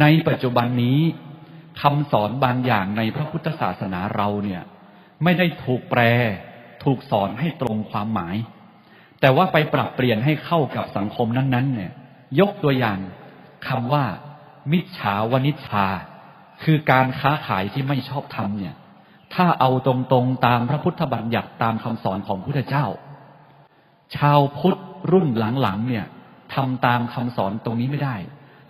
ในปัจจุบันนี้คำสอนบางอย่างในพระพุทธศาสนาเราเนี่ย ไม่ได้ถูกแปล ถูกสอนให้ตรงความหมาย แต่ว่าไปปรับเปลี่ยนให้เข้ากับสังคมนั้นๆเนี่ย ยกตัวอย่างคำว่า มิจฉาวนิชชา คือการค้าขายที่ไม่ชอบธรรมเนี่ย ถ้าเอาตรงๆตามพระพุทธบัญญัติตามคำสอนของพุทธเจ้า ชาวพุทธรุ่นหลังๆเนี่ยทำตามคำสอนตรงนี้ไม่ได้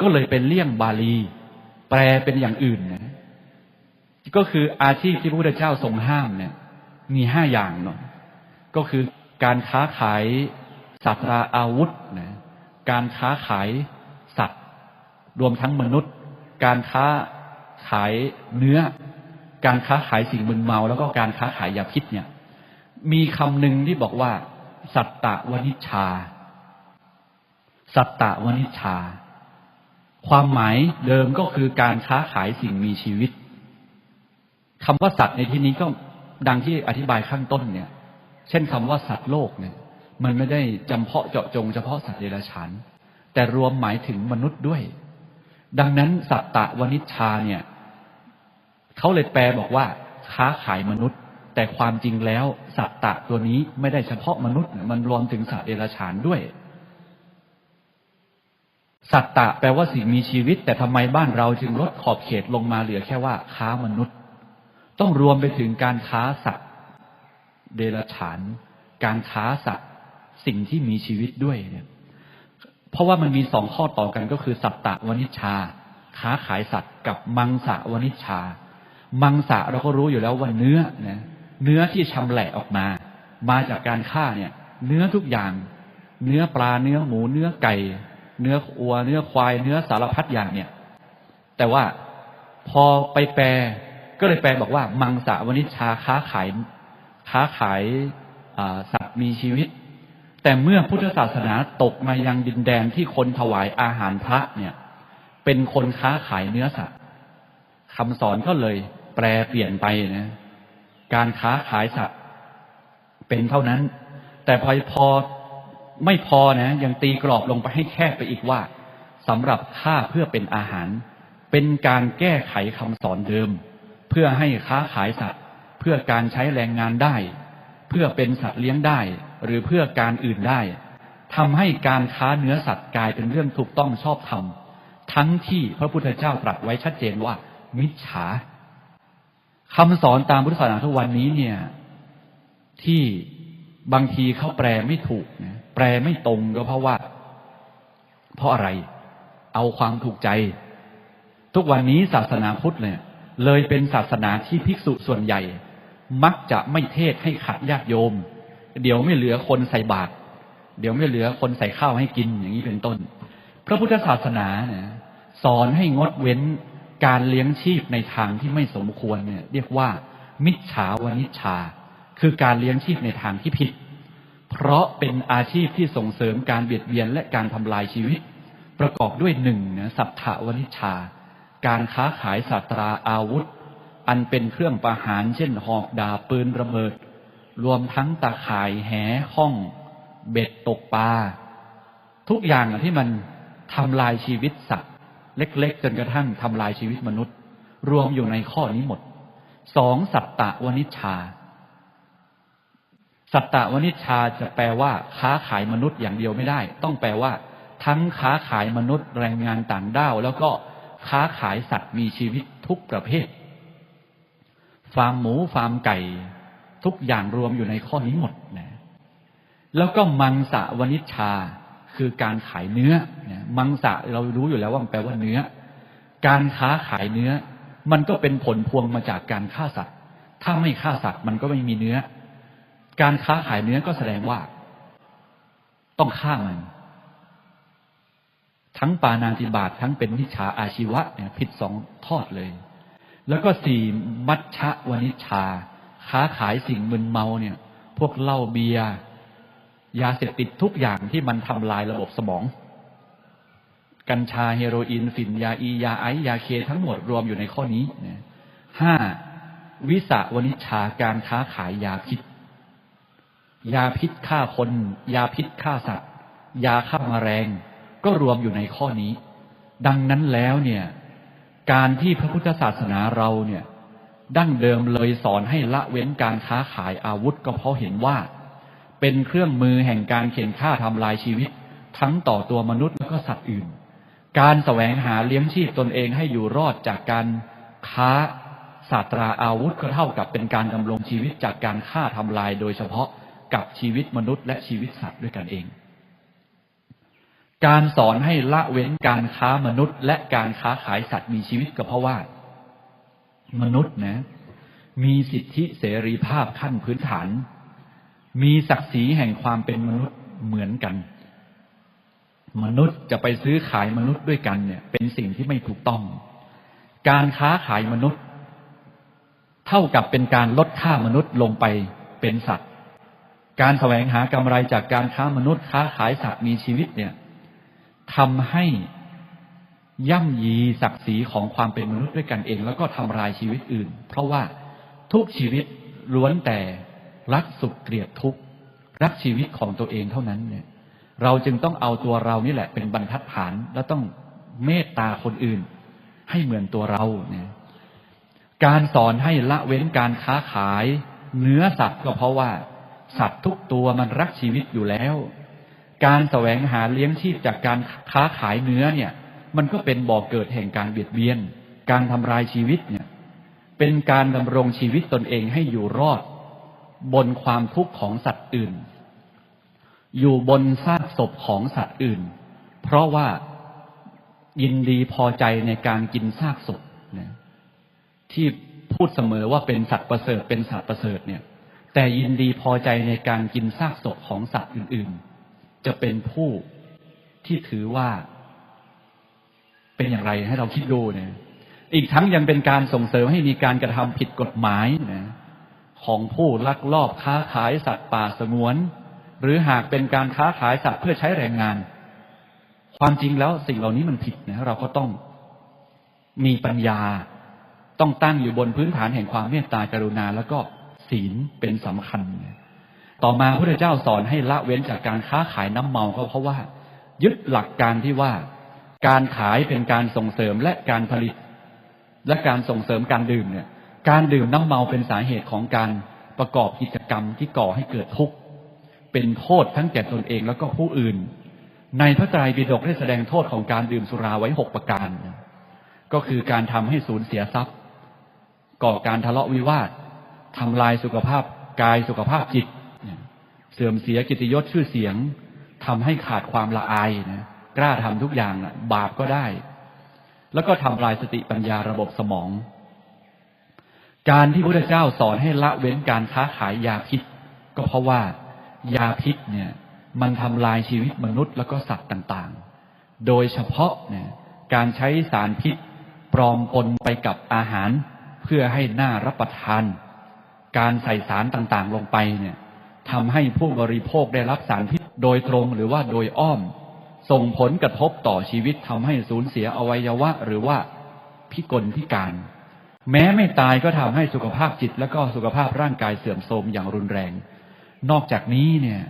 ก็เลยเป็นเลี่ยงบาลี แปลเป็นอย่างอื่นนะก็คืออาชีพที่พระพุทธเจ้าทรงห้ามเนี่ย มีห้าอย่างเนาะก็คือการค้าขายสัตราอาวุธนะการค้าขายสัตว์ รวมทั้งมนุษย์ การค้าขายเนื้อ การค้าขายสิ่งมึนเมา แล้วก็การค้าขายยาพิษเนี่ย มีคำหนึ่งที่บอกว่า สัตตวนิชชา สัตตวนิชชา ความหมายเดิมก็คือการค้าขายสิ่งมีชีวิตคำว่าสัตว์ในที่นี้ก็ดังที่อธิบายข้างต้นเนี่ย เช่นคำว่าสัตว์โลกเนี่ย มันไม่ได้จำเพาะเจาะจงเฉพาะสัตว์เดรัจฉาน แต่รวมหมายถึงมนุษย์ด้วย ดังนั้นสัตตะวนิชชาเนี่ยเขาเลยแปลบอกว่า ค้าขายมนุษย์ แต่ความจริงแล้วสัตตะตัวนี้ไม่ได้เฉพาะมนุษย์ มันรวมถึงสัตว์เดรัจฉานด้วย สัตตะแปลว่าสิ่งมีชีวิต แต่ทำไมบ้านเราจึงลดขอบเขตลงมาเหลือแค่ว่าค้ามนุษย์ ต้องรวมไปถึงการค้าสัตว์เดรัจฉาน การค้าสัตว์สิ่งที่มีชีวิตด้วยเนี่ยเพราะว่ามันมีสองข้อต่อกันก็คือ สัตตะวนิชชา ค้าขายสัตว์กับมังสะวนิชชา มังสะเราก็รู้อยู่แล้วว่าเนื้อนะเนื้อที่ชำแหละออกมา มาจากการฆ่าเนี่ย เนื้อทุกอย่าง เนื้อปลาเนื้อหมูเนื้อไก่ เนื้อวัว เนื้อควาย เนื้อสารพัดอย่างเนี่ย แต่ว่าพอไปแปลก็เลยแปลบอกว่า มังสะวนิชชาค้าขาย ค้าขายสัตว์มีชีวิต แต่เมื่อพุทธศาสนาตกมายังดินแดนที่คนถวายอาหารพระเนี่ย เป็นคนค้าขายเนื้อสัตว์คำสอนก็เลยแปลเปลี่ยนไปนะการค้าขายสัตว์เป็นเท่านั้น แต่พอพอ ไม่พอนะยังตีกรอบลงไปให้แคบไปอีกว่าสำหรับฆ่าเพื่อเป็นอาหาร เป็นการแก้ไขคำสอนเดิม เพื่อให้ค้าขายสัตว์ เพื่อการใช้แรงงานได้ เพื่อเป็นสัตว์เลี้ยงได้ หรือเพื่อการอื่นได้ทำให้การค้าเนื้อสัตว์กลายเป็นเรื่องถูกต้องชอบธรรมทั้งที่พระพุทธเจ้าตรัสไว้ชัดเจนว่า มิจฉาคำสอนตามพุทธศาสนาทุกวันนี้เนี่ย ที่บางทีเขาแปลไม่ถูกนะ แปลไม่ตรงก็เพราะว่า เพราะอะไร เอาความถูกใจ ทุกวันนี้ศาสนาพุทธเนี่ย เลยเป็นศาสนาที่ภิกษุส่วนใหญ่ มักจะไม่เทศให้ขัดญาติโยม เดี๋ยวไม่เหลือคนใส่บาตรเดี๋ยวไม่เหลือคนใส่ข้าวให้กินอย่างนี้เป็นต้น พระพุทธศาสนาเนี่ยสอนให้งดเว้นการเลี้ยงชีพในทางที่ไม่สมควรเนี่ย เรียกว่า มิจฉาวนิชชา คือการเลี้ยงชีพในทางที่ผิด เพราะเป็นอาชีพที่ส่งเสริมการเบียดเบียนและการทำลายชีวิต ประกอบด้วยหนึ่งนะสัทธวนิชา การค้าขายสัตราอาวุธ อันเป็นเครื่องประหารเช่นหอกดาบปืนระเบิด รวมทั้งตาข่ายแหห้อง เบ็ดตกปลาทุกอย่างที่มันทำลายชีวิตสัตว์ เล็กๆ จนกระทั่งทำลายชีวิตมนุษย์ รวมอยู่ในข้อนี้หมดสองสัตตะวนิชา สัตตวนิชชาจะแปลว่า ค้าขายมนุษย์อย่างเดียวไม่ได้ ต้องแปลว่า ทั้งค้าขายมนุษย์แรงงานต่างด้าว แล้วก็ค้าขายสัตว์มีชีวิตทุกประเภท ฟาร์มหมูฟาร์มไก่ ทุกอย่างรวมอยู่ในข้อนี้หมดนะแล้วก็มังสะวนิชชาคือการขายเนื้อมังสะเรารู้อยู่แล้วว่ามันแปลว่าเนื้อ การค้าขายเนื้อ มันก็เป็นผลพวงมาจากการฆ่าสัตว์ ถ้าไม่ฆ่าสัตว์มันก็ไม่มีเนื้อ การค้าขายเนื้อก็แสดงว่า ต้องฆ่ามัน ทั้งปานาติบาตทั้งเป็นนิชาอาชีวะเนี่ยผิดสองทอดเลย แล้วก็สี่มัชชะวนิชา ค้าขายสิ่งมึนเมาเนี่ย พวกเหล้าเบียร์ยาเสพติดทุกอย่างที่มันทำลายระบบสมอง กัญชาเฮโรอีนฝิ่นยาอี ยาไอยาเคทั้งหมดรวมอยู่ในข้อนี้ห้าวิสาวนิชาการค้าขายยาพิษ ยาพิษฆ่าคน ยาพิษฆ่าสัตว์ ยาฆ่ามาแมลงก็รวมอยู่ในข้อนี้ ดังนั้นแล้วเนี่ย การที่พระพุทธศาสนาเราเนี่ย ดั้งเดิมเลยสอนให้ละเว้นการค้าขายอาวุธก็เพราะเห็นว่า เป็นเครื่องมือแห่งการเข็นฆ่าทำลายชีวิต ทั้งต่อตัวมนุษย์และก็สัตว์อื่น การแสวงหาเลี้ยงชีพตนเองให้อยู่รอดจากการค้าศาสตราอาวุธก็เท่ากับเป็นการดำรงชีวิตจากการฆ่าทำลายโดยเฉพาะ กับชีวิตมนุษย์และชีวิตสัตว์ด้วยกันเอง การสอนให้ละเว้นการค้ามนุษย์ และการค้าขายสัตว์มีชีวิตก็เพราะว่า มนุษย์นะ มีสิทธิเสรีภาพขั้นพื้นฐาน มีศักดิ์ศรีแห่งความเป็นมนุษย์เหมือนกัน มนุษย์จะไปซื้อขายมนุษย์ด้วยกันเนี่ย เป็นสิ่งที่ไม่ถูกต้อง การค้าขายมนุษย์ เท่ากับเป็นการลดค่ามนุษย์ลงไปเป็นสัตว์ การแสวงหากำไรจากการค้ามนุษย์ค้าขายสัตว์มีชีวิตเนี่ยทำให้ย่ำยีศักดิ์ศรีของความเป็นมนุษย์ด้วยกันเอง แล้วก็ทำลายชีวิตอื่น เพราะว่าทุกชีวิตล้วนแต่รักสุขเกลียดทุกข์รักชีวิตของตัวเองเท่านั้นเนี่ย เราจึงต้องเอาตัวเรานี่แหละ เป็นบรรทัดฐานและต้องเมตตาคนอื่น ให้เหมือนตัวเราเนี่ยการสอนให้ละเว้นการค้าขายเนื้อสัตว์ก็เพราะว่า สัตว์ทุกตัวมันรักชีวิตอยู่แล้ว การแสวงหาเลี้ยงชีพจากการค้าขายเนื้อเนี่ย มันก็เป็นบ่อกเกิดแห่งการเบียดเบียน การทำลายชีวิตเนี่ย เป็นการดำรงชีวิตตนเองให้อยู่รอด บนความทุกข์ของสัตว์อื่น อยู่บนซากศพของสัตว์อื่น เพราะว่ายินดีพอใจในการกินซากศพนะที่พูดเสมอว่าเป็นสัตว์ประเสริฐเป็นสัตว์ประเสริฐเนี่ย แต่ยินดีพอใจในการกินซากศพของสัตว์อื่น ๆ จะเป็นผู้ที่ถือว่า เป็นอย่างไรให้เราคิดดูเนี่ย อีกทั้งยังเป็นการส่งเสริมให้มีการกระทำผิดกฎหมายนะของผู้ลักลอบค้าขายสัตว์ป่าสงวน หรือหากเป็นการค้าขายสัตว์เพื่อใช้แรงงาน ความจริงแล้วสิ่งเหล่านี้มันผิดนะเราก็ต้องมีปัญญาต้องตั้งอยู่บนพื้นฐานแห่งความเมตตากรุณาแล้วก็ ศีลเป็นสำคัญ ต่อมาพระเจ้าสอนให้ละเว้นจากการค้าขายน้ำเมาก็เพราะว่า ยึดหลักการที่ว่า การขายเป็นการส่งเสริมและการผลิต และการส่งเสริมการดื่มเนี่ย การดื่มน้ำเมาเป็นสาเหตุของการประกอบกิจกรรมที่ก่อให้เกิดทุกข์เป็นโทษทั้งแก่ตนเองแล้วก็ผู้อื่น ในพระไตรปิฎกได้แสดงโทษของการดื่มสุราไว้หกประการ ก็คือการทำให้สูญเสียทรัพย์ ก่อการทะเลาะวิวาท ทำลายสุขภาพกายสุขภาพจิตเสื่อมเสียกิติยศชื่อเสียงทำให้ขาดความละอายนะกล้าทำทุกอย่างนะบาปก็ได้ แล้วก็ทำลายสติปัญญาระบบสมอง การที่พระเจ้าสอนให้ละเว้นการค้าขายยาพิษ ก็เพราะว่ายาพิษเนี่ย มันทำลายชีวิตมนุษย์แล้วก็สัตว์ต่างๆ โดยเฉพาะเนี่ยการใช้สารพิษปลอมปนไปกับอาหารเพื่อให้หน่ารับประทาน การใส่สารต่างๆ ลงไปเนี่ยทำให้ผู้บริโภคได้รับสารพิษโดยตรงหรือว่าโดยอ้อม ส่งผลกระทบต่อชีวิตทำให้สูญเสียอวัยวะ หรือว่าพิกลพิการ แม้ไม่ตายก็ทำให้สุขภาพจิต และก็สุขภาพร่างกายเสื่อมโทรมอย่างรุนแรง นอกจากนี้เนี่ย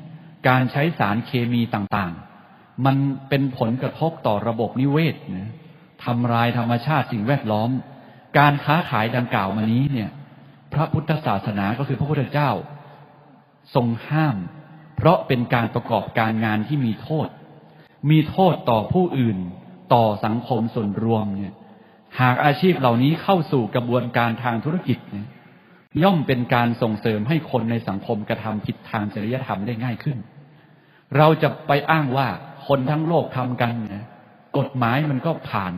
การใช้สารเคมีต่างๆ มันเป็นผลกระทบต่อระบบนิเวศนะทำลายธรรมชาติสิ่งแวดล้อม การค้าขายดังกล่าวมานี้เนี่ย พระพุทธศาสนาก็คือพระพุทธเจ้า ทรงห้าม เพราะเป็นการประกอบการงานที่มีโทษ มีโทษต่อผู้อื่น ต่อสังคมส่วนรวมเนี่ย หากอาชีพเหล่านี้เข้าสู่กระบวนการทางธุรกิจเนี่ยย่อมเป็นการส่งเสริมให้คนในสังคมกระทำผิดทางจริยธรรมได้ง่ายขึ้น เราจะไปอ้างว่าคนทั้งโลกทำกันนะกฎหมายมันก็ผ่าน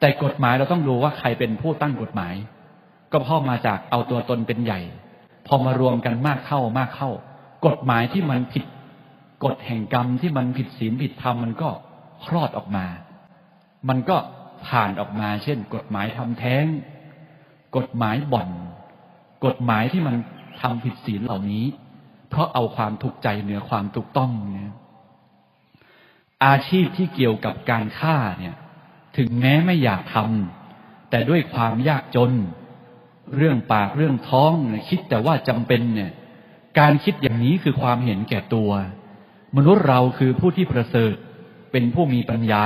แต่กฎหมายเราต้องดูว่าใครเป็นผู้ตั้งกฎหมาย ก็พ่อมาจากเอาตัวตนเป็นใหญ่ พอมารวมกันมากเข้ามากเข้า กฎหมายที่มันผิดกฎแห่งกรรมที่มันผิดศีลผิดธรรมมันก็คลอดออกมา มันก็ผ่านออกมา เช่น กฎหมายทำแท้ง กฎหมายบ่อน กฎหมายที่มันทำผิดศีลเหล่านี้ เพราะเอาความถูกใจเหนือความถูกต้องเนี่ยอาชีพที่เกี่ยวกับการฆ่าเนี่ย ถึงแม้ไม่อยากทำแต่ด้วยความยากจน เรื่องปากเรื่องท้องคิดแต่ว่าจำเป็นเนี่ย การคิดอย่างนี้คือความเห็นแก่ตัว มนุษย์เราคือผู้ที่ประเสริฐเป็นผู้มีปัญญา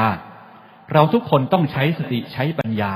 เราทุกคนต้องใช้สติใช้ปัญญา